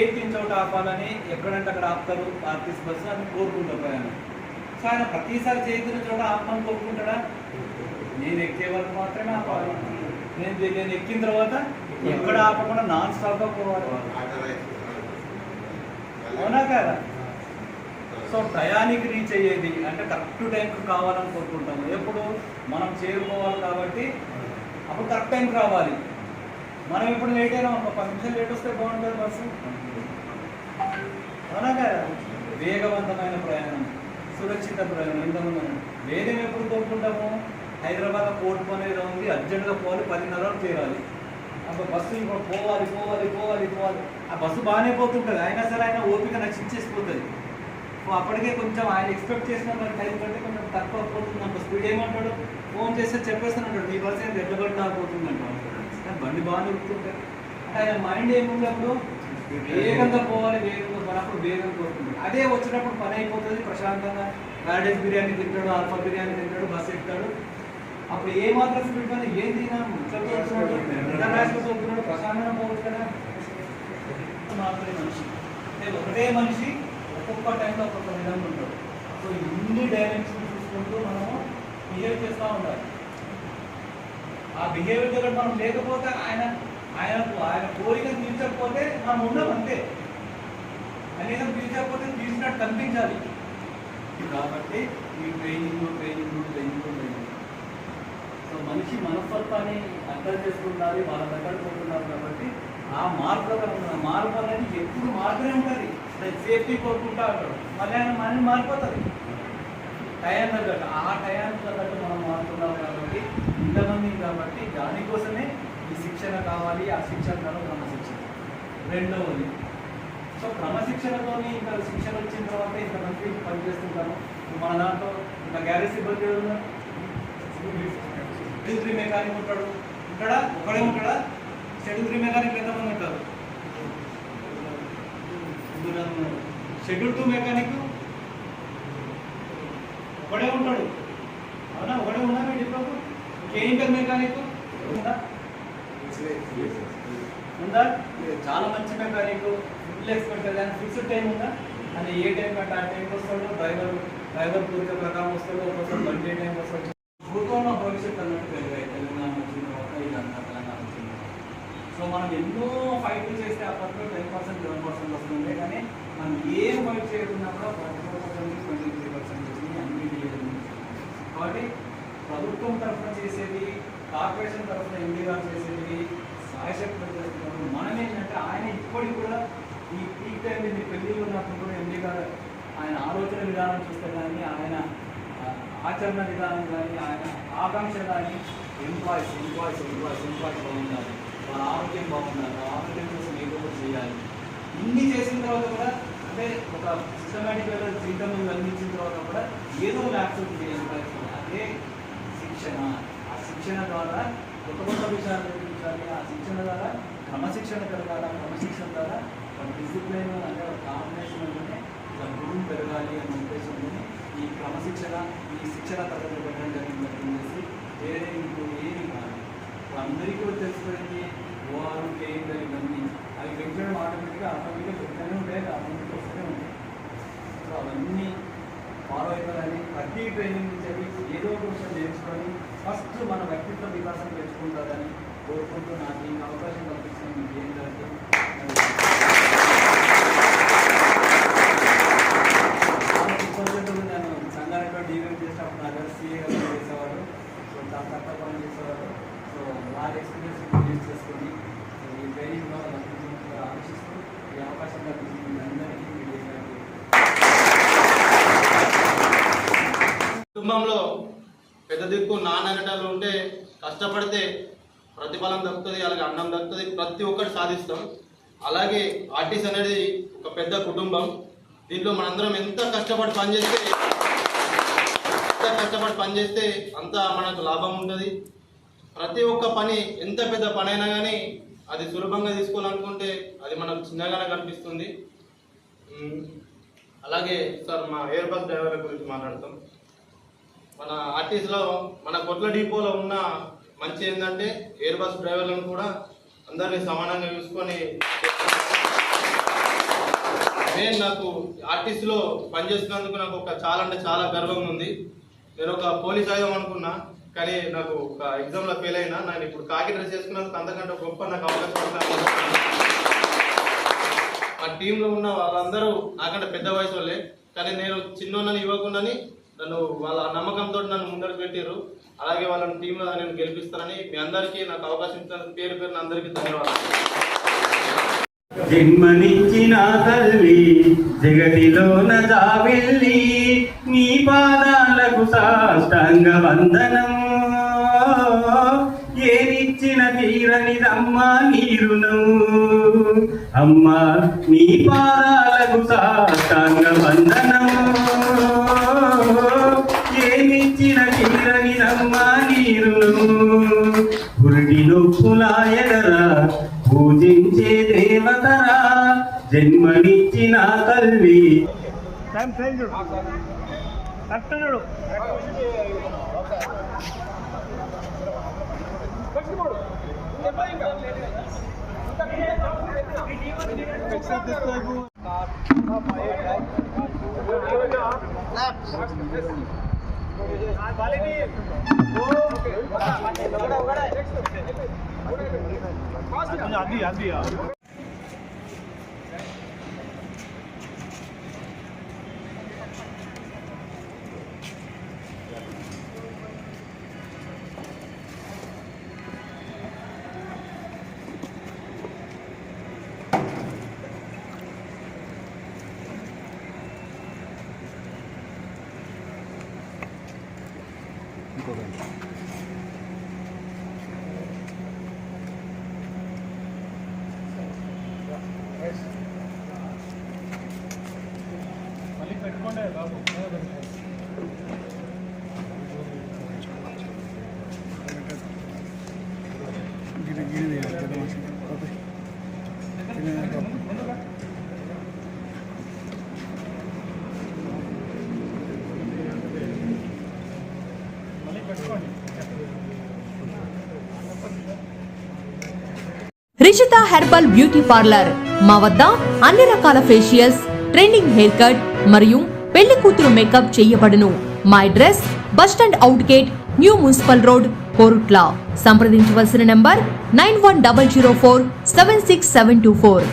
Safety చోట ఆపాలని ఎక్కడంటే అక్కడ ఆపుతారు ఆర్టీసీ బస్సు అని కోరుకుంటారు ప్రయాణం. సో ఆయన ప్రతిసారి చేయకున్న చోట ఆపమని కోరుకుంటాడా? నేను ఎక్కే వరకు మాత్రమే ఆపాలి. నేను నేను ఎక్కిన తర్వాత ఎక్కడ ఆపకుండా నాన్ స్టాప్గా పోవాలి అవునా కదా? సో టయానికి రీచ్ అయ్యేది అంటే కరెక్ట్ టైంకి కావాలని కోరుకుంటాము. ఎప్పుడు? మనం చేరుకోవాలి కాబట్టి అప్పుడు కరెక్ట్ టైంకి రావాలి. మనం ఇప్పుడు లేట్ అయినా ఒక పది నిమిషాలు లేట్ వస్తే బాగుంటుంది బస్సు. అవునా కదా? వేగవంతమైన ప్రయాణం సురక్షిత ప్రయాణం ఇంతకుముందు అన్నాడు. వేగం ఎప్పుడు కోరుకుంటాము? హైదరాబాద్ కోర్టు పని ఏదో ఉంది అర్జెంటుగా పోవాలి పదిన్నర చేరాలి. అప్పుడు బస్సు ఇప్పుడు పోవాలి పోవాలి పోవాలి పోవాలి. ఆ బస్సు బాగానే పోతుంటుంది అయినా సరే ఆయన ఓపిక నచ్చించేసిపోతుంది అప్పటికే కొంచెం ఆయన ఎక్స్పెక్ట్ చేసిన మరి టైం కంటే కొంచెం తక్కువ పోతుంది అంత స్పీడ్ ఏమంటాడు? ఫోన్ చేస్తే చెప్పేస్తానంటాడు నీ బస్సు ఏంటి ఎడ్లబడి పోతుంది అంటాడు బండి బాగా నడుపుతుంటాడు అంటే ఆయన మైండ్ ఏముంది అప్పుడు వేగంగా పోవాలి వేగంగా పోయినప్పుడు వేగంగా పోతుంది. అదే వచ్చినప్పుడు పని అయిపోతుంది ప్రశాంతంగా ప్యారడైజ్ బిర్యానీ తింటాడు ఆల్ఫా బిర్యానీ తింటాడు బస్సు ఎక్కుతాడు. అప్పుడు ఏ మాత్రం స్పీడ్ పని ఏం తినాము చదువుతున్నాడు ప్రశాంతంగా పోవచ్చు కదా. మాత్రమే మనిషి. ఒకటే మనిషి ఒక్కొక్క టైంలో ఒక్కొక్క విధంగా ఉంటాడు. సో ఇన్ని డైమెన్షన్ చూసుకుంటూ మనము బిహేవ్ చేస్తూ ఉండాలి. ఆ బిహేవియర్ దగ్గర మనం లేకపోతే ఆయన ఆయనకు ఆయన కోరికను తీర్చకపోతే మనం ఉండం అంతే. కనీసం తీర్చకపోతే తీసినట్టు కనిపించాలి. కాబట్టి ఈ training training training training so మనిషి మనస్తత్వాన్ని అర్థం చేసుకుంటారు వాళ్ళ దగ్గర పోతున్నారు కాబట్టి ఆ మార్పు మార్పు అనేది ఎప్పుడు మార్పునే ఉంటుంది. సేఫ్టీ కోరుకుంటా ఉంటాడు. మళ్ళీ ఆయన మనం మారిపోతుంది టైం తగ్గట్టు ఆ టయానికి తగ్గట్టు మనం మారుతున్నాం కాబట్టి ఇంతమంది కాబట్టి దానికోసమే ఈ శిక్షణ ఆ శిక్షణ క్రమశిక్షణ. రెండవది సో క్రమశిక్షణతో ఇంకా శిక్షణ వచ్చిన తర్వాత ఇంతమంది పనిచేస్తుంటాము ఇప్పుడు మన దాంట్లో ఇంకా గ్యారేజ్ సిబ్బంది ఎవరు ఉన్నారు? షెడ్యూల్ త్రీ మెకానిక్ ఉంటాడు. ఉంటాడా ఒకడే ఉంటాడా? షెడ్యూల్ త్రీ మెకానిక్ ఎంతమంది ఉంటారు? షెడ్యూల్ టూ మెకానిక్ ఒకడే ఉంటాడు. అవునా? ఒకడే ఉన్నా మీ డిపోకు కేయింటర్ మెకానిక్ ఉందా ఉందా? చాలా మంచి మెకానిక్ ఫుల్ ఎక్స్పర్ట్ కానీ ఫిక్స్డ్ టైం ఉందా? అంటే ఏ టైం కంటే ఆ టైంకి వస్తాడు డ్రైవర్ డ్రైవర్ కోరిక ప్రకారం వస్తాడు ఒక్కోసారి బండి ఏ టైంకి వస్తాడు భూతంలో భవిష్యత్తు అన్నట్టు వెలుగాయి తెలంగాణ వచ్చిన తర్వాత ఇదంతా తెలంగాణ వచ్చిన సో మనం ఎన్నో ఫైట్లు చేస్తే అప్పట్లో టెన్ పర్సెంట్ లెవెన్ పర్సెంట్ వస్తుంది కానీ మనం ఏం ఫైట్ చేయకుండా కూడా four percent twenty three percent వచ్చింది అన్ని కాబట్టి ప్రభుత్వం తరఫున చేసేది కార్పొరేషన్ తరఫున ఎండి గారు చేసేది సాయశక్తి చేస్తున్నారు మనం ఏంటంటే ఆయన ఇప్పటికి కూడా ఈ పీక్ టైం మీ పెళ్ళిళ్ళు ఉన్నప్పుడు కూడా ఎండి గారు ఆయన ఆలోచన విధానం చూస్తే కానీ ఆయన ఆచరణ విధానం కానీ ఆయన ఆకాంక్ష కానీ ఎంప్లాయీస్ ఎంప్లాయీస్ ఎంప్లాయీస్ ఎంప్లాయీస్ బాగుండాలి. వాళ్ళ ఆరోగ్యం బాగుండాలి. ఆరోగ్యం కోసం ఏదో ఒకటి చేయాలి. ఇన్ని చేసిన తర్వాత కూడా అంటే ఒక సిస్టమేటిక్ వేలో అందించిన తర్వాత కూడా ఏదో యాక్సెప్ట్ చేయాలి. అదే శిక్షణ. శిక్షణ ద్వారా కొత్త కొత్త విషయాలు నేర్పించాలి. ఆ శిక్షణ ద్వారా క్రమశిక్షణ పెరగాలి ఆ క్రమశిక్షణ ద్వారా ఒక డిసిప్లైన్ అంటే ఒక కాంబినేషన్ అంటే ఒక గురువు పెరగాలి అనే ఉద్దేశంతో ఈ క్రమశిక్షణ ఈ శిక్షణ తరగతి పెట్టడం జరిగిందని చేసి వేరే ఇంకో ఏమి కాదు. అందరికీ కూడా తెలిసిపోయింది ఓఆర్ కేంద్ర ఇవన్నీ. అవి పెంచడం ఆటోమేటిక్గా ఆటోమేటిక్గా పెరుగుతూనే ఉంటాయి ఆటోమేటిక్గా వస్తూనే ఉంటాయి సో అవన్నీ ఫాలో అయిపోయాలని ప్రతి ట్రైనింగ్ నుంచి ఏదో ఒక విషయం నేర్చుకొని ఫస్ట్ మన వ్యక్తిత్వ వికాసం తెచ్చుకుంటారని కోరుకుంటూ నాకు ఈ అవకాశం కల్పించిన మీకు ఏంటంటే నేను సంగారెడ్డిలో డీవెల్ చేసినప్పుడు నా దగ్గర సీఏ గారు చేసేవాడు సో చాలా తక్కువ పని చేసేవాడు సో వాళ్ళ ఎక్స్పీరియన్స్ యూజ్ చేసుకొని ఈ ట్రైనింగ్లో ఆలోచిస్తూ ఈ అవకాశం కల్పిస్తుంది మీ అందరికీ కుటుంబంలో పెద్ద దిక్కు నాన్నటలు ఉంటే కష్టపడితే ప్రతిఫలం దక్కుతుంది అలాగే అన్నం దక్కుతుంది ప్రతి ఒక్కటి సాధిస్తాం. అలాగే ఆర్టిస్ట్ అనేది ఒక పెద్ద కుటుంబం. దీంట్లో మనందరం ఎంత కష్టపడి పనిచేస్తే ఎంత కష్టపడి పనిచేస్తే అంత మనకు లాభం ఉంటుంది. ప్రతి ఒక్క పని ఎంత పెద్ద పని అయినా కానీ అది సులభంగా తీసుకోవాలనుకుంటే అది మనకు చిన్నగానే కనిపిస్తుంది. అలాగే సార్ మా ఎయిర్ బస్ డ్రైవర్ల గురించి మాట్లాడతాం. మన ఆర్టీసీలో మన కొట్ల డిపోలో ఉన్న మంచి ఏంటంటే ఎయిర్ బస్ డ్రైవర్లను కూడా అందరినీ సమానంగా చూసుకొని నేను నాకు ఆర్టిస్ట్లో పనిచేస్తున్నందుకు నాకు ఒక చాలా అంటే చాలా గర్వంగా ఉంది. నేను ఒక పోలీస్ అయ్యాం అనుకున్నా కానీ నాకు ఒక ఎగ్జామ్లో ఫెయిల్ అయినా నేను ఇప్పుడు కాకి డ్రెస్ చేసుకున్నందుకు అంతకంటే గొప్ప నాకు అవకాశం మా టీంలో ఉన్న వాళ్ళందరూ నాకంటే పెద్ద వయసు వాళ్ళే కానీ నేను చిన్నోన్నని ఇవ్వకుండాని నన్ను వాళ్ళ నమ్మకంతో నన్ను ముందరకు పెట్టారు అలాగే వాళ్ళని టీంలో నేను గెలిపిస్తానని మీ అందరికీ నాకు అవకాశం ఇచ్చిన పేరు పేరున అందరికీ ధన్యవాదాలు. జన్మనిచ్చిన తల్లి జగతిలోన జావెల్లి నీ పాదాలకు సాష్టాంగ వందనం. ఏనిచ్చిన తీరనిదమ్మా నీరును. అమ్మా నీ పాదాలకు సాష్టాంగ వందనం. పురిటి నొప్పులాయగరా పూజించే దేవతరా జన్మనిచ్చిన తల్లి 他是不，杨迪，杨。రిషిత హెర్బల్ బ్యూటీ పార్లర్ మా వద్ద అన్ని రకాల ఫేషియల్స్ ట్రెండింగ్ హెయిర్ కట్ మరియు పెళ్ళి కూతురు మేకప్ చేయబడును. మా address bus stand out gate new municipal road Korutla. సంప్రదించవలసిన number nine one double zero four seven six seven two four.